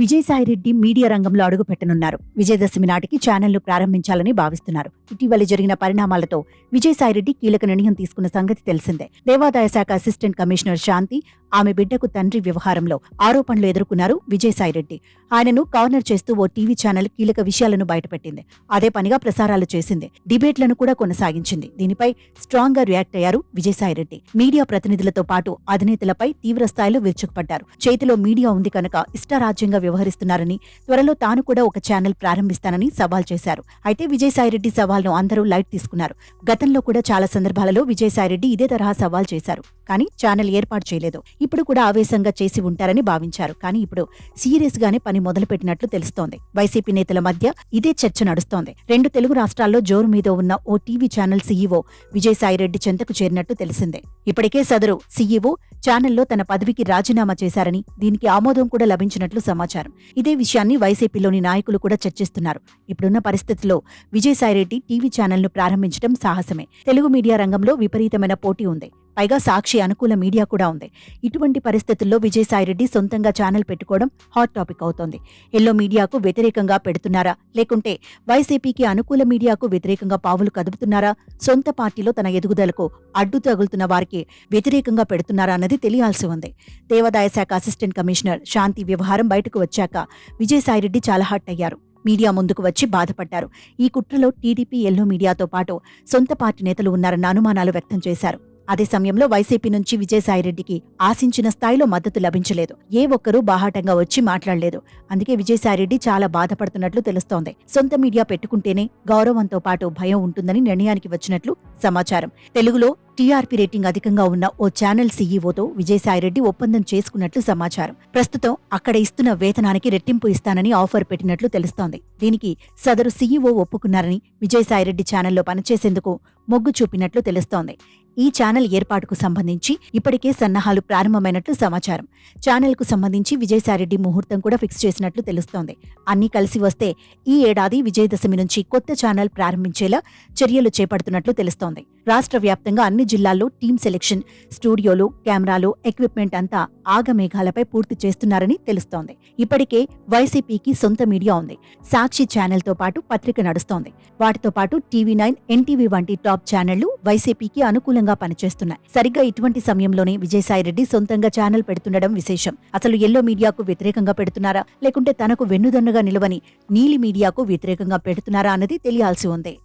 Vijayasai Reddy media రంగంలో అడుగుపెట్టనున్నారు. విజయదశమి నాటికి ఛానల్ను ప్రారంభించాలని భావిస్తున్నారు. ఇటీవల జరిగిన పరిణామాలతో విజయసాయిరెడ్డి కీలక నిర్ణయం తీసుకున్న సంగతి తెలిసిందే. దేవాదాయ శాఖ అసిస్టెంట్ కమిషనర్ శాంతి ఆమె బిడ్డకు తండ్రి వ్యవహారంలో ఆరోపణలు ఎదుర్కొన్నారు విజయసాయిరెడ్డి ఆయనను కార్నర్ చేస్తూ ఓ టీవీ ఛానల్ కీలక విషయాలను బయటపెట్టింది. అదే పనిగా ప్రసారాలు చేసింది. డిబేట్లను కూడా కొనసాగించింది. దీనిపై స్ట్రాంగ్గా రియాక్ట్ అయ్యారు విజయసాయిరెడ్డి మీడియా ప్రతినిధులతో పాటు అధినేతలపై తీవ్ర స్థాయిలో విరుచుకుపడ్డారు. చేతిలో మీడియా ఉంది కనుక ఇష్టారాజ్యంగా వ్యవహరిస్తున్నారని త్వరలో తాను కూడా ఒక ఛానల్ ప్రారంభిస్తానని సవాల్ చేశారు. అయితే విజయసాయిరెడ్డి సవాల్ను అందరూ లైట్ తీసుకున్నారు. గతంలో కూడా చాలా సందర్భాలలో విజయసాయిరెడ్డి ఇదే తరహా సవాల్ చేశారు. కానీ ఛానల్ ఏర్పాటు చేయలేదు. ఇప్పుడు కూడా ఆవేశంగా చేసి ఉంటారని భావించారు. కానీ ఇప్పుడు సీరియస్ గానే పని మొదలుపెట్టినట్లు తెలుస్తోంది. వైసీపీ నేతల మధ్య ఇదే చర్చ నడుస్తోంది. రెండు తెలుగు రాష్ట్రాల్లో జోరు మీద ఉన్న ఓ టీవీ ఛానల్ సీఈఓ విజయసాయిరెడ్డి చెంతకు చేరినట్టు తెలిసిందే. ఇప్పటికే సదరు సీఈఓ ఛానల్లో తన పదవికి రాజీనామా చేశారని దీనికి ఆమోదం కూడా లభించినట్లు సమాచారం. ఇదే విషయాన్ని వైసీపీలోని నాయకులు కూడా చర్చిస్తున్నారు. ఇప్పుడున్న పరిస్థితుల్లో విజయసాయిరెడ్డి టీవీ ఛానల్ను ప్రారంభించడం సాహసమే. తెలుగు మీడియా రంగంలో విపరీతమైన పోటీ ఉంది. పైగా సాక్షి అనుకూల మీడియా కూడా ఉంది. ఇటువంటి పరిస్థితుల్లో విజయసాయిరెడ్డి సొంతంగా ఛానల్ పెట్టుకోవడం హాట్ టాపిక్ అవుతోంది. ఎల్లో మీడియాకు వ్యతిరేకంగా పెడుతున్నారా? లేకుంటే వైసీపీకి అనుకూల మీడియాకు వ్యతిరేకంగా పావులు కదుపుతున్నారా? సొంత పార్టీలో తన ఎదుగుదలకు అడ్డు తగులుతున్న వారికి వ్యతిరేకంగా పెడుతున్నారా అన్నది తెలియాల్సి ఉంది. దేవాదాయ శాఖ అసిస్టెంట్ కమిషనర్ శాంతి వ్యవహారం బయటకు వచ్చాక విజయసాయిరెడ్డి చాలా హట్ అయ్యారు. మీడియా ముందుకు వచ్చి బాధపడ్డారు. ఈ కుట్రలో టీడీపీ ఎల్లో మీడియాతో పాటు సొంత పార్టీ నేతలు ఉన్నారన్న అనుమానాలు వ్యక్తం చేశారు. అదే సమయంలో వైసీపీ నుంచి విజయసాయిరెడ్డికి ఆశించిన స్థాయిలో మద్దతు లభించలేదు. ఏ ఒక్కరూ బాహాటంగా వచ్చి మాట్లాడలేదు. అందుకే విజయసాయిరెడ్డి చాలా బాధపడుతున్నట్లు తెలుస్తోంది. సొంత మీడియా పెట్టుకుంటేనే గౌరవంతో పాటు భయం ఉంటుందని నిర్ణయానికి వచ్చినట్లు సమాచారం. తెలుగులో టీఆర్పీ రేటింగ్ అధికంగా ఉన్న ఓ ఛానల్ సీఈఓతో విజయసాయిరెడ్డి ఒప్పందం చేసుకున్నట్లు సమాచారం. ప్రస్తుతం అక్కడ ఇస్తున్న వేతనానికి రెట్టింపు ఇస్తానని ఆఫర్ పెట్టినట్లు తెలుస్తోంది. దీనికి సదరు సీఈఓ ఒప్పుకున్నారని విజయసాయిరెడ్డి ఛానల్లో పనిచేసేందుకు మొగ్గు చూపినట్లు తెలుస్తోంది. ఈ ఛానల్ ఏర్పాటుకు సంబంధించి ఇప్పటికే సన్నాహాలు ప్రారంభమైనట్లు సమాచారం. ఛానల్కు సంబంధించి విజయసాయిరెడ్డి ముహూర్తం కూడా ఫిక్స్ చేసినట్లు తెలుస్తోంది. అన్నీ కలిసి వస్తే ఈ ఏడాది విజయదశమి నుంచి కొత్త ఛానల్ ప్రారంభించేలా చర్యలు చేపడుతున్నట్లు తెలుస్తోంది. రాష్ట్ర వ్యాప్తంగా అన్ని జిల్లాల్లో టీం సెలెక్షన్ స్టూడియోలు కెమెరాలు ఎక్విప్మెంట్ అంతా ఆగమేఘాలపై పూర్తి చేస్తున్నారని తెలుస్తోంది. ఇప్పటికే వైసీపీకి సొంత మీడియా ఉంది. సాక్షి ఛానల్తో పాటు పత్రిక నడుస్తోంది. వాటితో పాటు టీవీ నైన్ ఎన్టీవీ వంటి టాప్ ఛానళ్ళు వైసీపీకి అనుకూలంగా పనిచేస్తున్నాయి. సరిగ్గా ఇటువంటి సమయంలోనే విజయసాయిరెడ్డి సొంతంగా ఛానల్ పెడుతుండడం విశేషం. అసలు ఎల్లో మీడియాకు వ్యతిరేకంగా పెడుతున్నారా? లేకుంటే తనకు వెన్నుదన్నుగా నిలవని నీలి మీడియాకు వ్యతిరేకంగా పెడుతున్నారా అన్నది తెలియాల్సి ఉంది.